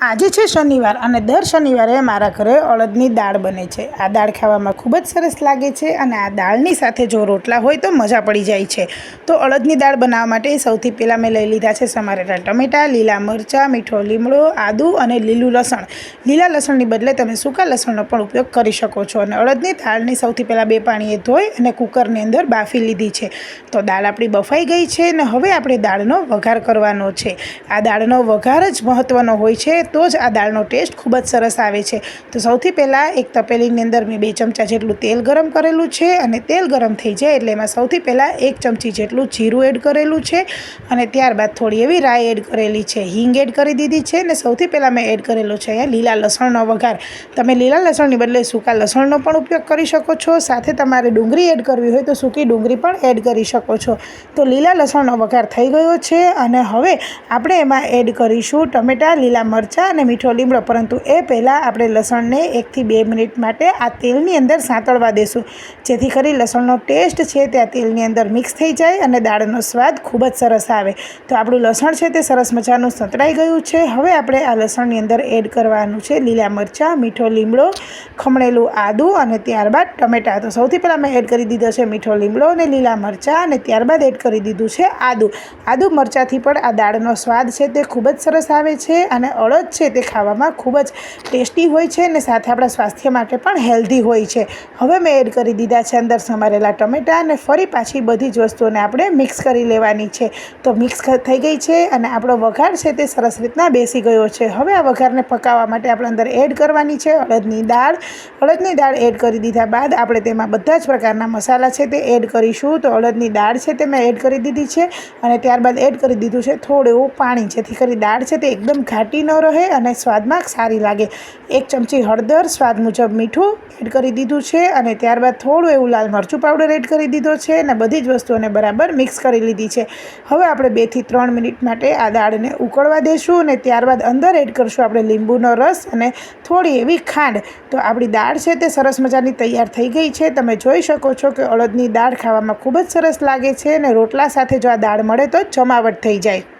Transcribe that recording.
આજે છે શનિવાર અને દર શનિવારે મારા ઘરે અડદની દાળ બને છે. આ દાળ ખાવામાં ખૂબ જ સરસ લાગે છે અને આ દાળની સાથે જો રોટલા હોય તો મજા પડી જાય છે. તો અડદની દાળ બનાવવા માટે સૌથી પહેલાં મેં લઈ લીધા છે સમારેલા ટમેટાં, લીલા મરચાં, મીઠો લીમડો, આદુ અને લીલું લસણ. લીલા લસણની બદલે તમે સૂકા લસણનો પણ ઉપયોગ કરી શકો છો અને અડદની દાળને સૌથી પહેલાં બે પાણીએ ધોઈ અને કુકરની અંદર બાફી લીધી છે. તો દાળ આપણી બફાઈ ગઈ છે અને હવે આપણે દાળનો વઘાર કરવાનો છે. આ દાળનો વઘાર જ મહત્ત્વનો હોય છે તો જ આ દાળનો ટેસ્ટ ખૂબ જ સરસ આવે છે. તો સૌથી પહેલાં એક તપેલીની અંદર મેં બે ચમચા જેટલું તેલ ગરમ કરેલું છે અને તેલ ગરમ થઈ જાય એટલે એમાં સૌથી પહેલાં એક ચમચી જેટલું જીરું એડ કરેલું છે અને ત્યારબાદ થોડી એવી રાઈ એડ કરેલી છે. હિંગ એડ કરી દીધી છે અને સૌથી પહેલાં મેં એડ કરેલો છે અહીંયા લીલા લસણનો વઘાર. તમે લીલા લસણની બદલે સૂકા લસણનો પણ ઉપયોગ કરી શકો છો. સાથે તમારે ડુંગળી એડ કરવી હોય તો સૂકી ડુંગળી પણ એડ કરી શકો છો. તો લીલા લસણનો વઘાર થઈ ગયો છે અને હવે આપણે એમાં એડ કરીશું ટમેટાં, લીલા મરચાં અને મીઠો લીમડો, પરંતુ એ પહેલાં આપણે લસણને એકથી બે મિનિટ માટે આ તેલની અંદર સાંતળવા દેશું. જેથી કરી લસણનો ટેસ્ટ છે તે આ તેલની અંદર મિક્સ થઈ જાય અને દાળનો સ્વાદ ખૂબ જ સરસ આવે. તો આપણું લસણ છે તે સરસ મજાનું સંતળાઈ ગયું છે. હવે આપણે આ લસણની અંદર એડ કરવાનું છે લીલા મરચાં, મીઠો લીમડો, ખમણેલું આદું અને ત્યારબાદ ટમેટાં. તો સૌથી પહેલાં મેં એડ કરી દીધો છે મીઠો લીમડો અને લીલા મરચાં અને ત્યારબાદ એડ કરી દીધું છે આદું. આદુ મરચાંથી પણ આ દાળનો સ્વાદ છે તે ખૂબ જ સરસ આવે છે અને અડદ છે તે ખાવામાં. ખૂબ જ ટેસ્ટી હોય છે અને સાથે આપણા સ્વાસ્થ્ય માટે પણ હેલ્ધી હોય છે. હવે મેં એડ કરી દીધા છે અંદર સમારેલા ટમેટાં અને ફરી પાછી બધી જ વસ્તુઓને આપણે મિક્સ કરી લેવાની છે. તો મિક્સ થઈ ગઈ છે અને આપણો વઘાર છે તે સરસ રીતના બેસી ગયો છે. હવે આ વઘારને પકાવવા માટે આપણે અંદર એડ કરવાની છે અડદની દાળ. અડદની દાળ એડ કરી દીધા બાદ આપણે તેમાં બધા જ પ્રકારના મસાલા છે તે એડ કરીશું. તો અડદની દાળ છે તે મેં એડ કરી દીધી છે અને ત્યારબાદ એડ કરી દીધું છે થોડું એવું પાણી. જેથી કરી દાળ છે તે એકદમ ઘાટી ન રહે અને સ્વાદમાં સારી લાગે. એક ચમચી હળદર, સ્વાદ મુજબ મીઠું એડ કરી દીધું છે અને ત્યારબાદ થોડું એવું લાલ મરચું પાવડર એડ કરી દીધો છે અને બધી જ વસ્તુઓને બરાબર મિક્સ કરી લીધી છે. હવે આપણે બેથી ત્રણ મિનિટ માટે આ દાળને ઉકળવા દઈશું અને ત્યારબાદ અંદર એડ કરશું આપણે લીંબુનો રસ અને થોડી એવી ખાંડ. તો આપણી દાળ છે તે સરસ મજાની તૈયાર થઈ ગઈ છે. તમે જોઈ શકો છો કે અડદની દાળ ખાવામાં ખૂબ જ સરસ લાગે છે અને રોટલા સાથે જો આ દાળ મળે તો જમાવટ થઈ જાય.